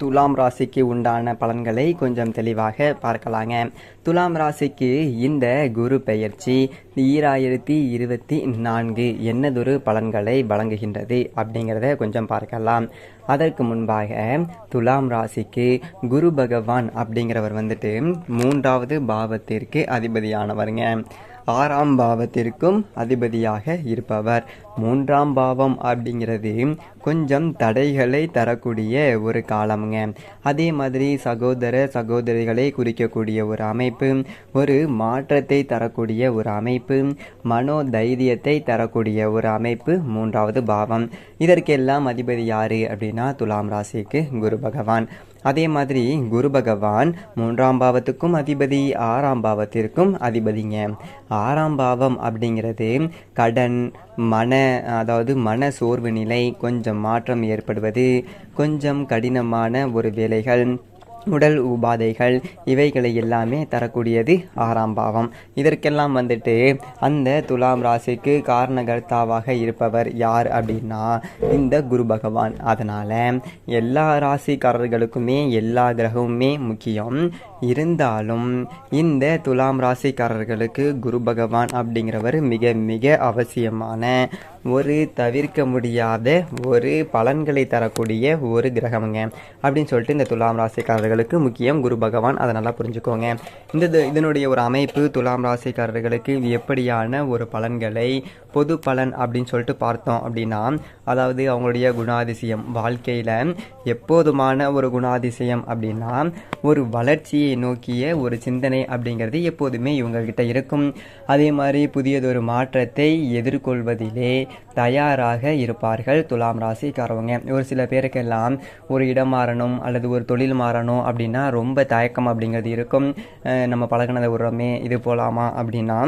துலாம் ராசிக்கு உண்டான பலன்களை கொஞ்சம் தெளிவாக பார்க்கலாங்க. துலாம் ராசிக்கு இந்த குரு பெயர்ச்சி ஈராயிரத்தி இருபத்தி நான்கு என்னதொரு பலன்களை வழங்குகின்றது அப்படிங்கிறத கொஞ்சம் பார்க்கலாம். அதற்கு முன்பாக துலாம் ராசிக்கு குரு பகவான் அப்படிங்கிறவர் வந்துட்டு மூன்றாவது பாவத்திற்கு அதிபதியானவருங்க. ஆறாம் பாவத்திற்கும் அதிபதியாக இருப்பவர். மூன்றாம் பாவம் அப்படிங்கிறது கொஞ்சம் தடைகளை தரக்கூடிய ஒரு காலம்ங்க. அதே மாதிரி சகோதர சகோதரிகளை குறிக்கக்கூடிய ஒரு அமைப்பு ஒரு மாற்றத்தை தரக்கூடிய ஒரு அமைப்பு மனோ தைரியத்தை தரக்கூடிய ஒரு அமைப்பு மூன்றாவது பாவம். இதற்கெல்லாம் அதிபதி யாரு அப்படின்னா துலாம் ராசிக்கு குரு பகவான். அதே மாதிரி குரு பகவான் மூன்றாம் பாவத்துக்கும் அதிபதி ஆறாம் பாவத்திற்கும் அதிபதிங்க. ஆறாம் பாவம் அப்படிங்கிறது கடன் மன அதாவது மன சோர்வு நிலை கொஞ்சம் மாற்றம் ஏற்படுவது கொஞ்சம் கடினமான ஒரு வேலைகள் உடல் உபாதைகள் இவைகளை எல்லாமே தரக்கூடியது ஆறாம் பாவம். இதற்கெல்லாம் வந்துட்டு அந்த துலாம் ராசிக்கு காரணகர்த்தாவாக இருப்பவர் யார் அப்படின்னா இந்த குரு பகவான். அதனால் எல்லா ராசிக்காரர்களுக்குமே எல்லா கிரகமுமே முக்கியம். இருந்தாலும் இந்த துலாம் ராசிக்காரர்களுக்கு குரு பகவான் அப்படிங்கிறவர் மிக மிக அவசியமான ஒரு தவிர்க்க முடியாத ஒரு பலன்களை தரக்கூடிய ஒரு கிரகமுங்க. அப்படின்னு சொல்லிட்டு இந்த துலாம் ராசிக்காரர்களுக்கு முக்கியம் குரு பகவான். அதை நல்லா புரிஞ்சுக்கோங்க. இந்த இதனுடைய ஒரு அமைப்பு துலாம் ராசிக்காரர்களுக்கு எப்படியான ஒரு பலன்களை பொது பலன் அப்படின்னு சொல்லிட்டு பார்த்தோம் அப்படின்னா அதாவது அவங்களுடைய குணாதிசயம். வாழ்க்கையில் எப்போதுமான ஒரு குணாதிசயம் அப்படின்னா ஒரு வளர்ச்சியை நோக்கிய ஒரு சிந்தனை அப்படிங்கிறது எப்போதுமே இவங்கக்கிட்ட இருக்கும். அதே மாதிரி புதியதொரு மாற்றத்தை எதிர்கொள்வதிலே தயாராக இருப்பார்கள் துலாம் ராசிக்காரவங்க. ஒரு சில பேருக்கெல்லாம் ஒரு இடம் மாறணும் அல்லது ஒரு தொழில் மாறணும் அப்படின்னா ரொம்ப தயக்கம் அப்படிங்கிறது இருக்கும். நம்ம பழகினதை விடுறோமே இது போலாமா அப்படின்னா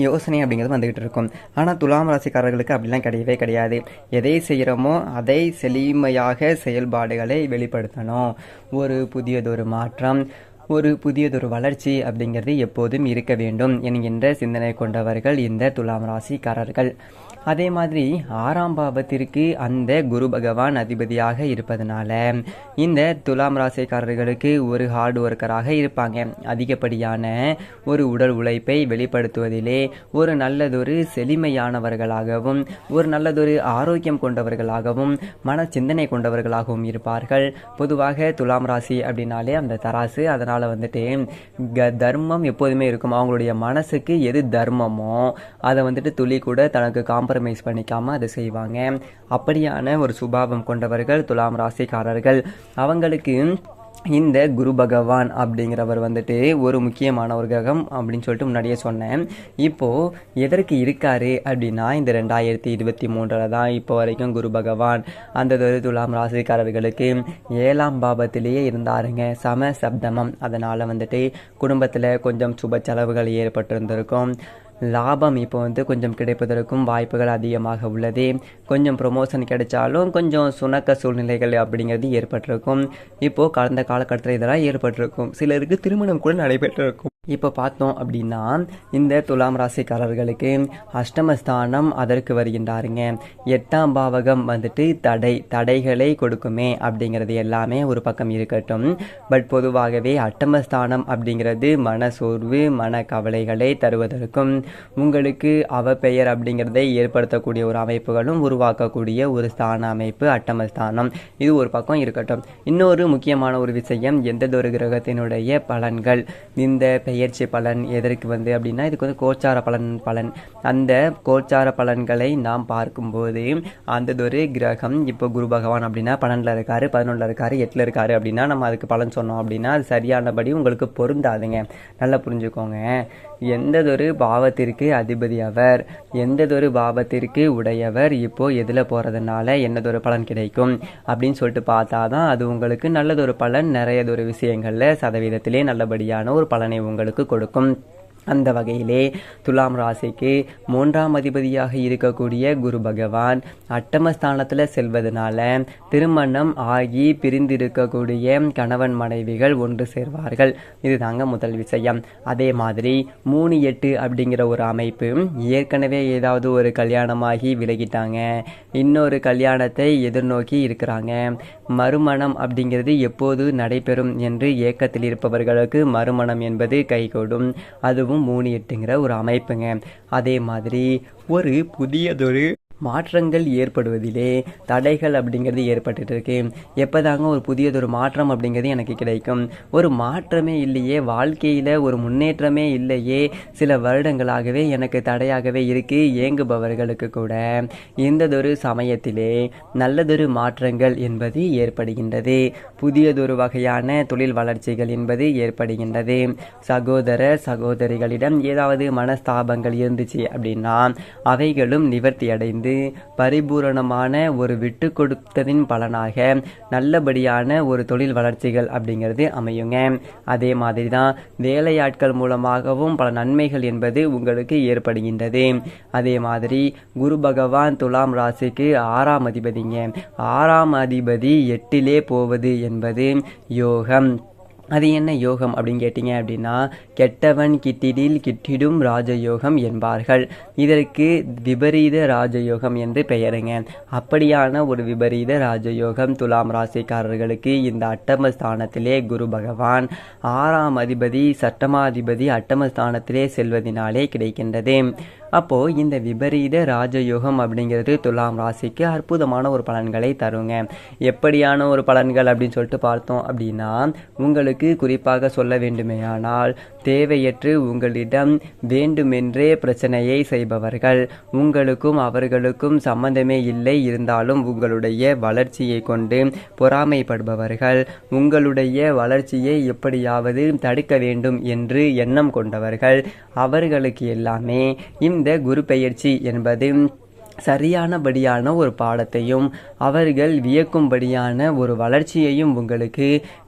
யோசனை அப்படிங்கிறது வந்துக்கிட்டு இருக்கும். ஆனால் துலாம் ராசிக்காரர்களுக்கு அப்படிலாம் கிடையவே கிடையாது. எதை செய்கிறோமோ அதை செழுமையாக செயல்பாடுகளை வெளிப்படுத்தணும். ஒரு புதியதொரு மாற்றம் ஒரு புதியதொரு வளர்ச்சி அப்படிங்கிறது எப்போதும் இருக்க வேண்டும் என்கின்ற சிந்தனை கொண்டவர்கள் இந்த துலாம் ராசிக்காரர்கள். அதே மாதிரி ஆறாம் பாவத்திற்கு அந்த குரு பகவான் அதிபதியாக இருப்பதனால இந்த துலாம் ராசிக்காரர்களுக்கு ஒரு ஹார்ட் ஒர்க்கராக இருப்பாங்க. அதிகப்படியான ஒரு உடல் உழைப்பை வெளிப்படுத்துவதிலே ஒரு நல்லதொரு செழுமையானவர்களாகவும் ஒரு நல்லதொரு ஆரோக்கியம் கொண்டவர்களாகவும் மன சிந்தனை கொண்டவர்களாகவும் இருப்பார்கள். பொதுவாக துலாம் ராசி அப்படின்னாலே அந்த தராசு அதனால் வந்துட்டு க- தர்மம் எப்போதுமே இருக்கும். அவங்களுடைய மனசுக்கு எது தர்மமோ அதை வந்துட்டு துளி கூட தனக்கு காம்ப்ரமைஸ் பண்ணிக்காம அதை செய்வாங்க. அப்படியான ஒரு சுபாவம் கொண்டவர்கள் துலாம் ராசிக்காரர்கள். அவங்களுக்கு இந்த குரு பகவான் அப்படிங்கிறவர் வந்துட்டு ஒரு முக்கியமான ஒரு கிரகம் அப்படின்னு சொல்லிட்டு முன்னாடியே சொன்னேன். இப்போது எதற்கு இருக்காரு அப்படின்னா இந்த ரெண்டாயிரத்தி இருபத்தி மூன்றில் தான் இப்போ வரைக்கும் குரு பகவான் அந்த ஒரு துலாம் ராசிக்காரர்களுக்கு ஏழாம் பாபத்திலேயே இருந்தாருங்க. சம சப்தமம் அதனால் வந்துட்டு குடும்பத்தில் கொஞ்சம் சுப செலவுகள் ஏற்பட்டிருந்திருக்கும். லாபம் இப்போ வந்து கொஞ்சம் கிடைப்பதற்கும் வாய்ப்புகள் அதிகமாக உள்ளது. கொஞ்சம் ப்ரொமோஷன் கிடைச்சாலும் கொஞ்சம் சுணக்க சூழ்நிலைகள் அப்படிங்கிறது ஏற்பட்டிருக்கும். இப்போது கடந்த காலகட்டத்தில் இதெல்லாம் ஏற்பட்டிருக்கும். சிலருக்கு திருமணம் கூட நடைபெற்றிருக்கும். இப்போ பார்த்தோம் அப்படின்னா இந்த துலாம் ராசிக்காரர்களுக்கு அஷ்டமஸ்தானம் அதற்கு வருகின்றாருங்க. எட்டாம் பாவகம் வந்துட்டு தடை தடைகளை கொடுக்குமே அப்படிங்கிறது எல்லாமே ஒரு பக்கம் இருக்கட்டும். பட் பொதுவாகவே அட்டமஸ்தானம் அப்படிங்கிறது மன சோர்வு மன கவலைகளை தருவதற்கும் உங்களுக்கு அவப்பெயர் அப்படிங்கிறதை ஏற்படுத்தக்கூடிய ஒரு அமைப்புகளும் உருவாக்கக்கூடிய ஒரு ஸ்தான அமைப்பு அட்டமஸ்தானம். இது ஒரு பக்கம் இருக்கட்டும். இன்னொரு முக்கியமான ஒரு விஷயம் எந்ததொரு கிரகத்தினுடைய பலன்கள்? இந்த பெயர்ச்சி பலன் எதற்கு வந்து அப்படின்னா இதுக்கு வந்து கோச்சார பலன் பலன். அந்த கோச்சார பலன்களை நாம் பார்க்கும்போது அந்ததொரு கிரகம். இப்போ குரு பகவான் அப்படின்னா பன்னெண்டில் இருக்காரு பதினொன்றில் இருக்காரு எட்டில் இருக்காரு அப்படின்னா நம்ம அதுக்கு பலன் சொன்னோம் அப்படின்னா அது சரியானபடி உங்களுக்கு பொருந்தாதுங்க. நல்லா புரிஞ்சுக்கோங்க. எந்ததொரு பாவத்திற்கு அதிபதி அவர் எந்ததொரு பாவத்திற்கு உடையவர் இப்போ எதில் போகிறதுனால என்னதொரு பலன் கிடைக்கும் அப்படின்னு சொல்லிட்டு பார்த்தா தான் அது உங்களுக்கு நல்லதொரு பலன் நிறையதொரு விஷயங்களில் சதவீதத்திலே நல்லபடியான ஒரு பலனை உங்களுக்கு கொடுக்கும் அந்த வகையிலே துலாம் ராசிக்கு மூன்றாம் அதிபதியாக இருக்கக்கூடிய குரு பகவான் அட்டமஸ்தானத்தில் செல்வதனால திருமணம் ஆகி பிரிந்திருக்கக்கூடிய கணவன் மனைவிகள் ஒன்று சேர்வார்கள். இதுதாங்க முதல் விஷயம். அதே மாதிரி மூணு எட்டு அப்படிங்கிற ஒரு அமைப்பு ஏற்கனவே ஏதாவது ஒரு கல்யாணமாகி விலகிட்டாங்க. இன்னொரு கல்யாணத்தை எதிர்நோக்கி இருக்கிறாங்க. மறுமணம் அப்படிங்கிறது எப்போது நடைபெறும் என்று ஏக்கத்தில் இருப்பவர்களுக்கு மறுமணம் என்பது கைகூடும். அதுவும் மூணு எட்டுங்கிற ஒரு அமைப்புங்க. அதே மாதிரி ஒரு புதியதொரு மாற்றங்கள் ஏற்படுவதிலே தடைகள் அப்படிங்கிறது ஏற்பட்டுட்டு இருக்கு. எப்போதாங்க ஒரு புதியதொரு மாற்றம் அப்படிங்கிறது எனக்கு கிடைக்கும். ஒரு மாற்றமே இல்லையே வாழ்க்கையில் ஒரு முன்னேற்றமே இல்லையே சில வருடங்களாகவே எனக்கு தடையாகவே இருக்கு இயங்குபவர்களுக்கு கூட. இந்ததொரு சமயத்திலே நல்லதொரு மாற்றங்கள் என்பது ஏற்படுகின்றது. புதியதொரு வகையான தொழில் வளர்ச்சிகள் என்பது ஏற்படுகின்றது. சகோதர சகோதரிகளிடம் ஏதாவது மனஸ்தாபங்கள் இருந்துச்சு அப்படின்னா அவைகளும் நிவர்த்தி அடைந்து பரிபூரணமான ஒரு விட்டு கொடுத்ததின் பலனாக நல்லபடியான ஒரு தொழில் வளர்ச்சிகள் அப்படிங்கிறது அமையுங்க. அதே மாதிரி தான் வேலையாட்கள் மூலமாகவும் பல நன்மைகள் என்பது உங்களுக்கு ஏற்படுகின்றது. அதே மாதிரி குரு பகவான் துலாம் ராசிக்கு ஆறாம் அதிபதிங்க. ஆறாம் அதிபதி எட்டிலே போவது என்பது யோகம். அது என்ன யோகம் அப்படின்னு கேட்டிங்க அப்படின்னா கெட்டவன் கிட்டிடில் கிட்டிடும் ராஜயோகம் என்பார்கள். இதற்கு விபரீத ராஜயோகம் என்று பெயருங்க. அப்படியான ஒரு விபரீத ராஜயோகம் துலாம் ராசிக்காரர்களுக்கு இந்த அட்டமஸ்தானத்திலே குரு பகவான் ஆறாம் அதிபதி சட்டமாதிபதி அட்டமஸ்தானத்திலே செல்வதினாலே கிடைக்கின்றது. அப்போ இந்த விபரீத ராஜயோகம் அப்படிங்கிறது துலாம் ராசிக்கு அற்புதமான ஒரு பலன்களை தருங்க. எப்படியான ஒரு பலன்கள் அப்படின்னு சொல்லிட்டு பார்த்தோம் அப்படின்னா உங்களுக்கு குறிப்பாக சொல்ல வேண்டுமேயானால் தேவையற்று உங்களிடம் வேண்டுமென்றே பிரச்சனையை செய்பவர்கள். உங்களுக்கும் அவர்களுக்கும் சம்பந்தமே இல்லை இருந்தாலும் உங்களுடைய வளர்ச்சியை கொண்டு பொறாமைப்படுபவர்கள். உங்களுடைய வளர்ச்சியை எப்படியாவது தடுக்க வேண்டும் என்று எண்ணம் கொண்டவர்கள். அவர்களுக்கு எல்லாமே இந்த இந்த குரு பெயர்ச்சி என்பது சரியானபடியான ஒரு பாடத்தையும் அவர்கள் வியக்கும்படியான ஒரு வளர்ச்சியையும் உங்களுக்கு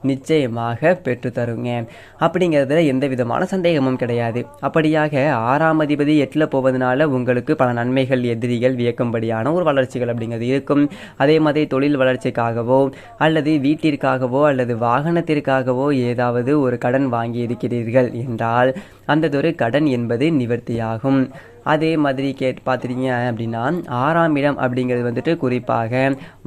நிச்சயமாக பெற்றுத்தருங்க. அப்படிங்கிறதுல எந்த விதமான சந்தேகமும் கிடையாது. அப்படியாக ஆறாம் அதிபதி எட்டில் போவதனால உங்களுக்கு பல நன்மைகள் எதிரிகள் வியக்கும்படியான ஒரு வளர்ச்சிகள் அப்படிங்கிறது இருக்கும். அதே மாதிரி தொழில் வளர்ச்சிக்காகவோ அல்லது வீட்டிற்காகவோ அல்லது வாகனத்திற்காகவோ ஏதாவது ஒரு கடன் வாங்கி இருக்கிறீர்கள் என்றால் அந்ததொரு கடன் என்பது நிவர்த்தியாகும். அதே மாதிரி கேட் பார்த்துட்டீங்க அப்படின்னா ஆறாம் இடம் அப்படிங்கிறது வந்துட்டு குறிப்பாக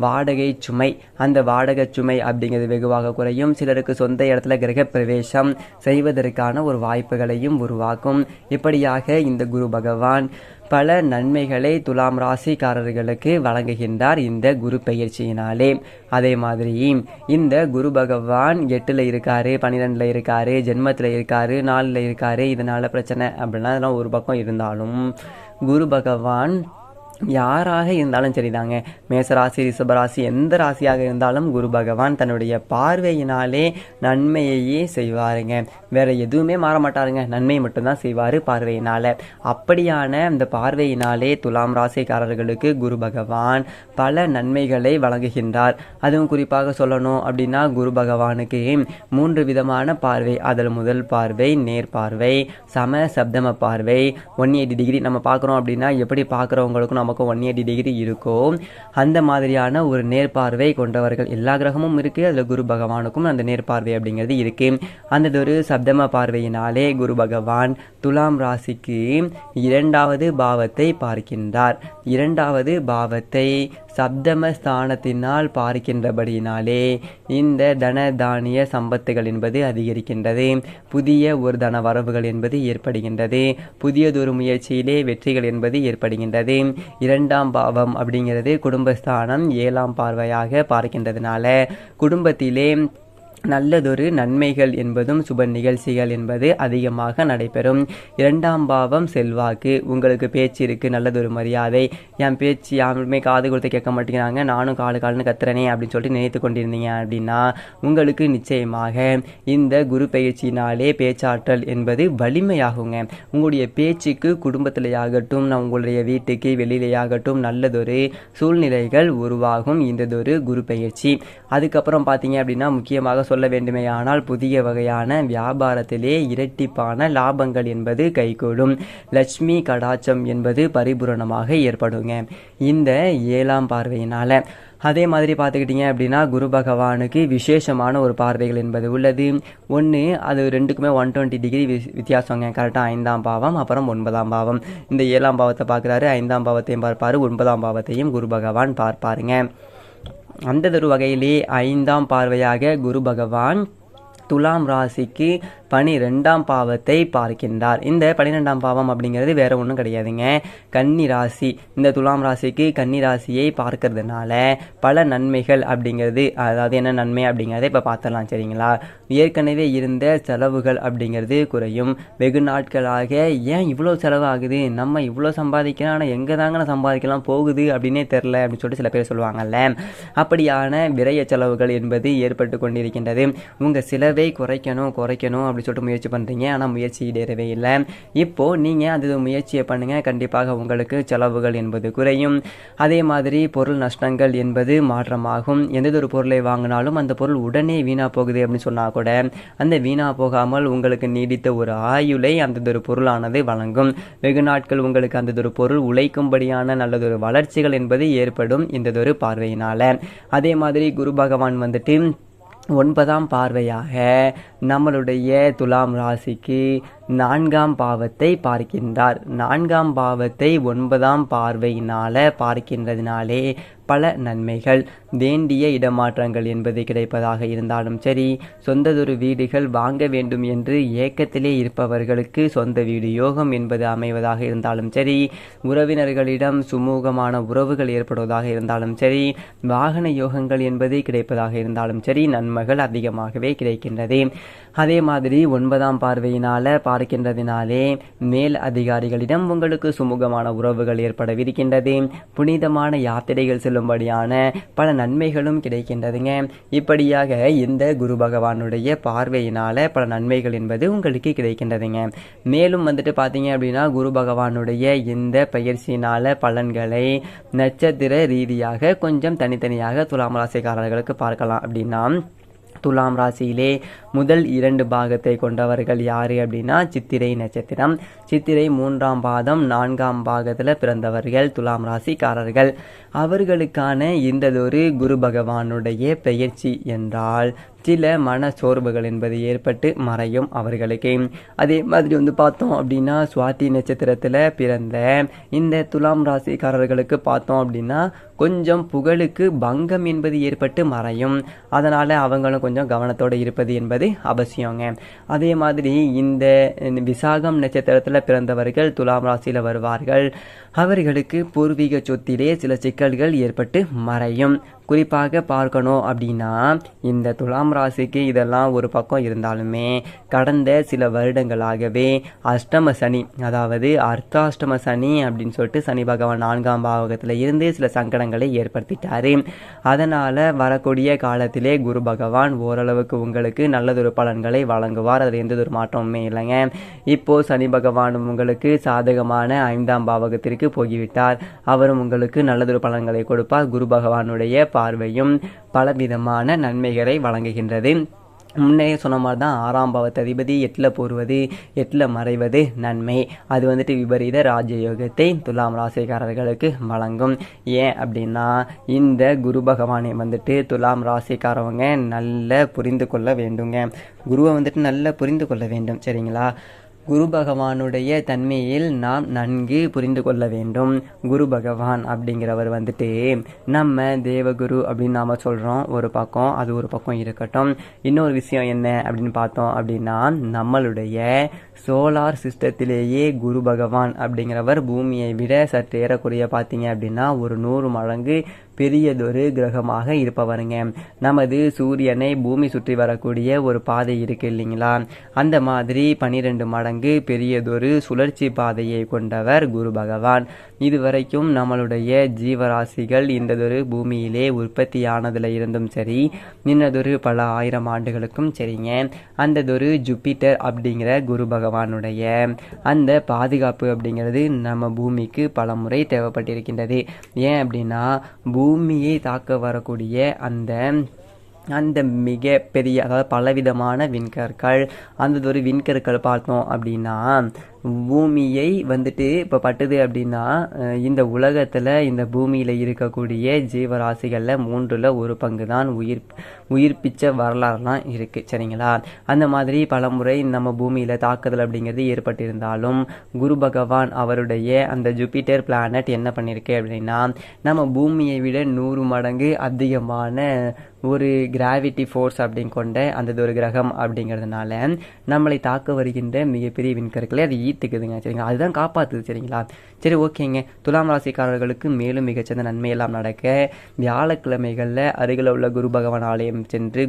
வாடகை சுமை. அந்த வாடகை சுமை அப்படிங்கிறது வெகுவாக குறையும். சிலருக்கு சொந்த இடத்துல கிரகப்பிரவேசம் செய்வதற்கான ஒரு வாய்ப்புகளையும் உருவாக்கும். இப்படியாக இந்த குரு பகவான் பல நன்மைகளை துலாம் ராசிக்காரர்களுக்கு வழங்குகின்றார் இந்த குரு பயிற்சியினாலே அதே மாதிரி இந்த குரு பகவான் எட்டில் இருக்காரு பன்னிரெண்டில் இருக்காரு ஜென்மத்தில் இருக்காரு நாலில் இருக்காரு இதனால பிரச்சனை அப்படின்னா அதெல்லாம் ஒரு பக்கம் இருந்தாலும் குரு பகவான் யாராக இருந்தாலும் சரிதாங்க. மேசராசி ரிஷபராசி எந்த ராசியாக இருந்தாலும் குரு பகவான் தன்னுடைய பார்வையினாலே நன்மையையே செய்வாருங்க. வேற எதுவுமே மாற மாட்டாருங்க நன்மை மட்டும்தான் செய்வார் பார்வையினால. அப்படியான அந்த பார்வையினாலே துலாம் ராசிக்காரர்களுக்கு குரு பகவான் பல நன்மைகளை வழங்குகின்றார். அதுவும் குறிப்பாக சொல்லணும் அப்படின்னா குரு பகவானுக்கு மூன்று விதமான பார்வை. அதில் முதல் பார்வை நேர் பார்வை சம சப்தம பார்வை. ஒன் எயிட்டி டிகிரி நம்ம பார்க்குறோம் அப்படின்னா எப்படி பார்க்குறவங்களுக்கும் நமக்கு ஒன் எயிட்டி டிகிரி இருக்கும். அந்த மாதிரியான ஒரு நேர்பார்வை கொண்டவர்கள் எல்லா கிரகமும் இருக்கு. அதில் குரு பகவானுக்கும் அந்த நேர்பார்வை அப்படிங்கிறது இருக்கு. அந்த ஒரு சப்தம பார்வையினாலே குரு பகவான் துலாம் ராசிக்கு இரண்டாவது பாவத்தை பார்க்கின்றார். இரண்டாவது பாவத்தை சப்தம ஸ்தானத்தினால் பார்க்கின்றபடியினாலே இந்த தன தானிய சம்பத்துகள் என்பது அதிகரிக்கின்றது. புதிய ஒரு தன வரவுகள் என்பது ஏற்படுகின்றது. புதியதொரு முயற்சியிலே வெற்றிகள் என்பது ஏற்படுகின்றது. இரண்டாம் பாவம் அப்படிங்கிறது குடும்பஸ்தானம் ஏழாம் பார்வையாக பார்க்கின்றதுனால குடும்பத்திலே நல்லதொரு நன்மைகள் என்பதும் சுப நிகழ்ச்சிகள் என்பது அதிகமாக நடைபெறும். இரண்டாம் பாவம் செல்வாக்கு. உங்களுக்கு பேச்சு இருக்குது நல்லதொரு மரியாதை. என் பேச்சு யாருமே காது கொடுத்து கேட்க மாட்டேங்கிறாங்க. நானும் காலு காலுன்னு கத்துறனே அப்படின்னு சொல்லிட்டு நினைத்து கொண்டிருந்தீங்க அப்படின்னா உங்களுக்கு நிச்சயமாக இந்த குரு பயிற்சியினாலே பேச்சாற்றல் என்பது வலிமையாகுங்க. உங்களுடைய பேச்சுக்கு குடும்பத்திலேயாகட்டும் உங்களுடைய வீட்டுக்கு வெளியிலேயாகட்டும் நல்லதொரு சூழ்நிலைகள் உருவாகும். இந்ததொரு குரு பயிற்சி. அதுக்கப்புறம் பார்த்தீங்க அப்படின்னா முக்கியமாக சொல்ல வேண்டுமேயானால் புதிய வகையான வியாபாரத்திலே இரட்டிப்பான லாபங்கள் என்பது கைகூடும். லட்சுமி கடாச்சம் என்பது பரிபூரணமாக ஏற்படுங்க. இந்த ஏழாம் பார்வையினால. அதே மாதிரி பார்த்துக்கிட்டிங்க அப்படின்னா குரு பகவானுக்கு விசேஷமான ஒரு பார்வைகள் என்பது உள்ளது. ஒன்று அது ரெண்டுக்குமே ஒன் டுவெண்ட்டி டிகிரி வித்தியாசங்க. கரெக்டாக ஐந்தாம் பாவம் அப்புறம் ஒன்பதாம் பாவம். இந்த ஏழாம் பாவத்தை பார்க்குறாரு ஐந்தாம் பாவத்தையும் பார்ப்பார் ஒன்பதாம் பாவத்தையும் குரு பகவான் பார்ப்பாருங்க. அந்த ஒரு வகையிலே ஐந்தாம் பார்வையாக குரு பகவான் துலாம் ராசிக்கு பனிரெண்டாம் பாவத்தை பார்க்கின்றார். இந்த பனிரெண்டாம் பாவம் அப்படிங்கிறது வேற ஒன்றும் கிடையாதுங்க. கன்னி ராசி. இந்த துலாம் ராசிக்கு கன்னி ராசியை பார்க்கறதுனால பல நன்மைகள் அப்படிங்கிறது அதாவது என்ன நன்மை அப்படிங்கிறத இப்போ பார்த்துடலாம் சரிங்களா? ஏற்கனவே இருந்த செலவுகள் அப்படிங்கிறது குறையும். வெகு நாட்களாக ஏன் இவ்வளோ செலவு ஆகுது? நம்ம இவ்வளோ சம்பாதிக்கிறோம் ஆனால் எங்கே தாங்க நான் சம்பாதிக்கலாம்? போகுது அப்படின்னே தெரில அப்படின்னு சொல்லிட்டு சில பேர் சொல்லுவாங்கல்ல. அப்படியான விரைய செலவுகள் என்பது ஏற்பட்டு கொண்டிருக்கின்றது. உங்கள் சிலவை குறைக்கணும் குறைக்கணும் அப்படி சொல்லிட்டு முயற்சி பண்ணுறீங்க ஆனால் முயற்சி ஈடேறவே இல்லை. இப்போது நீங்கள் அது முயற்சியை பண்ணுங்கள் கண்டிப்பாக உங்களுக்கு செலவுகள் என்பது குறையும். அதே மாதிரி பொருள் நஷ்டங்கள் என்பது மாற்றமாகும். எந்ததொரு பொருளை வாங்கினாலும் அந்த பொருள் உடனே வீணாக போகுது அப்படின்னு சொன்னால் கூட அந்த வீணாக போகாமல் உங்களுக்கு நீடித்த ஒரு ஆயுளை அந்ததொரு பொருளானது வழங்கும். வெகு நாட்கள் உங்களுக்கு அந்ததொரு பொருள் உழைக்கும்படியான நல்லதொரு வளர்ச்சிகள் என்பது ஏற்படும் இந்ததொரு பார்வையினால். அதே மாதிரி குரு பகவான் வந்துட்டு ஒன்பதாம் பார்வையாக நம்மளுடைய துலாம் ராசிக்கு நான்காம் பாவத்தை பார்க்கின்றார். நான்காம் பாவத்தை ஒன்பதாம் பார்வையினால பார்க்கின்றதினாலே பல நன்மைகள். வேண்டிய இடமாற்றங்கள் என்பது கிடைப்பதாக இருந்தாலும் சரி சொந்ததொரு வீடுகள் வாங்க வேண்டும் என்று ஏக்கத்திலே இருப்பவர்களுக்கு சொந்த வீடு யோகம் என்பது அமைவதாக இருந்தாலும் சரி உறவினர்களிடம் சுமூகமான உறவுகள் ஏற்படுவதாக இருந்தாலும் சரி வாகன யோகங்கள் என்பது கிடைப்பதாக இருந்தாலும் சரி நன்மைகள் அதிகமாகவே கிடைக்கின்றது. அதே மாதிரி ஒன்பதாம் பார்வையினால பார்க்கின்றதினாலே மேல் அதிகாரிகளிடம் உங்களுக்கு சுமூகமான உறவுகள் ஏற்படவிருக்கின்றது. புனிதமான யாத்திரைகள் கொள்ளும்படியான பல நன்மைகளும் கிடைக்கின்றதுங்க. இப்படியாக இந்த குரு பகவானுடைய பார்வையினால பல நன்மைகள் என்பது உங்களுக்கு கிடைக்கின்றதுங்க. மேலும் வந்துட்டு பார்த்தீங்க அப்படின்னா குரு பகவானுடைய இந்த பயிற்சியினால பலன்களை நட்சத்திர ரீதியாக கொஞ்சம் தனித்தனியாக துலாம் ராசிக்காரர்களுக்கு பார்க்கலாம். அப்படின்னா துலாம் ராசியிலே முதல் இரண்டு பாகத்தை கொண்டவர்கள் யாரு அப்படின்னா சித்திரை நட்சத்திரம். சித்திரை மூன்றாம் பாதம் நான்காம் பாகத்தில் பிறந்தவர்கள் துலாம் ராசிக்காரர்கள். அவர்களுக்கான இந்ததொரு குரு பகவானுடைய பெயர்ச்சி என்றால் சில மன சோர்வுகள் என்பது ஏற்பட்டு மறையும் அவர்களுக்கு. அதே மாதிரி வந்து பார்த்தோம் அப்படின்னா சுவாதி நட்சத்திரத்தில் பிறந்த இந்த துலாம் ராசிக்காரர்களுக்கு பார்த்தோம் அப்படின்னா கொஞ்சம் புகழுக்கு பங்கம் என்பது ஏற்பட்டு மறையும். அதனால் அவங்களும் கொஞ்சம் கவனத்தோடு இருப்பது என்பது அவசியங்க. அதே மாதிரி இந்த விசாகம் நட்சத்திரத்தில் பிறந்தவர்கள் துலாம் ராசியில் வருவார்கள். அவர்களுக்கு பூர்வீக சொத்திலே சில சிக்கல்கள் ஏற்பட்டு மறையும். குறிப்பாக பார்க்கணும் அப்படின்னா இந்த துலாம் ராசிக்கு இதெல்லாம் ஒரு பக்கம் இருந்தாலுமே கடந்த சில வருடங்களாகவே அஷ்டம சனி அதாவது அர்த்தாஷ்டம சனி அப்படின்னு சொல்லிட்டு சனி பகவான் நான்காம் பாவகத்தில் இருந்து சில சங்கடங்களை ஏற்படுத்திட்டாரு. அதனால் வரக்கூடிய காலத்திலே குரு பகவான் ஓரளவுக்கு உங்களுக்கு நல்லதொரு பலன்களை வழங்குவார். அதில் எந்த ஒரு மாற்றமுமே இல்லைங்க. இப்போ சனி பகவான் உங்களுக்கு சாதகமான ஐந்தாம் பாவகத்திற்கு போகிவிட்டார். அவரும் உங்களுக்கு நல்லதொரு பலன்களை கொடுப்பார். குரு பகவானுடைய பார்வையும் பலவிதமான நன்மைகளை வழங்குகின்றது. முன்னே சொன்ன மாதிரி தான் ஆறாம் பாவத்து அதிபதி எட்டில் போடுவது எட்டில் மறைவது நன்மை. அது வந்துட்டு விபரீத ராஜயோகத்தை துலாம் ராசிக்காரர்களுக்கு வழங்கும். ஏன் அப்படின்னா இந்த குரு பகவானை வந்துட்டு துலாம் ராசிக்காரவங்க நல்ல புரிந்து கொள்ள வேண்டுங்க. குருவை வந்துட்டு நல்லா புரிந்து கொள்ள வேண்டும். சரிங்களா? குரு பகவானுடைய தன்மையில் நாம் நன்கு புரிந்து கொள்ள வேண்டும். குரு பகவான் அப்படிங்கிறவர் வந்துட்டு நம்ம தேவகுரு அப்படின்னு நாம் சொல்கிறோம் ஒரு பக்கம் அது ஒரு பக்கம் இருக்கட்டும். இன்னொரு விஷயம் என்ன அப்படின்னு பார்த்தோம் அப்படின்னா நம்மளுடைய சோலார் சிஸ்டத்திலேயே குரு பகவான் அப்படிங்கிறவர் பூமியை விட சற்று ஏறக்குறைய பார்த்தீங்க அப்படின்னா ஒரு நூறு மடங்கு பெரியதொரு கிரகமாக இருப்பவருங்க. நமது சூரியனை பூமி சுற்றி வரக்கூடிய ஒரு பாதை இருக்கு இல்லைங்களா? அந்த மாதிரி பனிரெண்டு மடங்கு பெரியதொரு சுழற்சி பாதையை கொண்டவர் குரு பகவான். இதுவரைக்கும் நம்மளுடைய ஜீவராசிகள் இந்ததொரு பூமியிலே உற்பத்தியானதுல இருந்தும் சரி இன்னதொரு பல ஆயிரம் ஆண்டுகளுக்கும் சரிங்க. அந்ததொரு ஜூபிட்டர் அப்படிங்கிற குரு பகவானுடைய அந்த பாதுகாப்பு அப்படிங்கிறது நம்ம பூமிக்கு பல முறை தேவைப்பட்டிருக்கின்றது. ஏன் அப்படின்னா பூ பூமியை தாக்க வரக்கூடிய அந்த அந்த மிக பெரிய அதாவது பலவிதமான விண்கற்கள் அந்த ஒரு விண்கற்கள் பார்த்தோம் அப்படின்னா பூமியை வந்துட்டு இப்போ பட்டுது அப்படின்னா இந்த உலகத்தில் இந்த பூமியில் இருக்கக்கூடிய ஜீவராசிகளில் மூன்றில் ஒரு பங்கு தான் உயிர் உயிர்ப்பிச்ச வரலாறுலாம் இருக்குது சரிங்களா? அந்த மாதிரி பலமுறை நம்ம பூமியில் தாக்குதல் அப்படிங்கிறது ஏற்பட்டிருந்தாலும் குரு பகவான் அவருடைய அந்த ஜூபிட்டர் பிளானட் என்ன பண்ணியிருக்கு அப்படின்னா நம்ம பூமியை விட நூறு மடங்கு அதிகமான ஒரு கிராவிட்டி ஃபோர்ஸ் அப்படின்னு கொண்ட அந்த ஒரு கிரகம் அப்படிங்கிறதுனால நம்மளை தாக்க வருகின்ற மிகப்பெரிய விண்கற்களை அது ஈர்த்துக்குதுங்க சரிங்களா? அதுதான் காப்பாற்றுது சரிங்களா? சரி ஓகேங்க. துலாம் ராசிக்காரர்களுக்கு மேலும் மிகச்சிறந்த நன்மையெல்லாம் நடக்க வியாழக்கிழமைகளில் அருகில் உள்ள குரு பகவான் ஆலயம் சென்று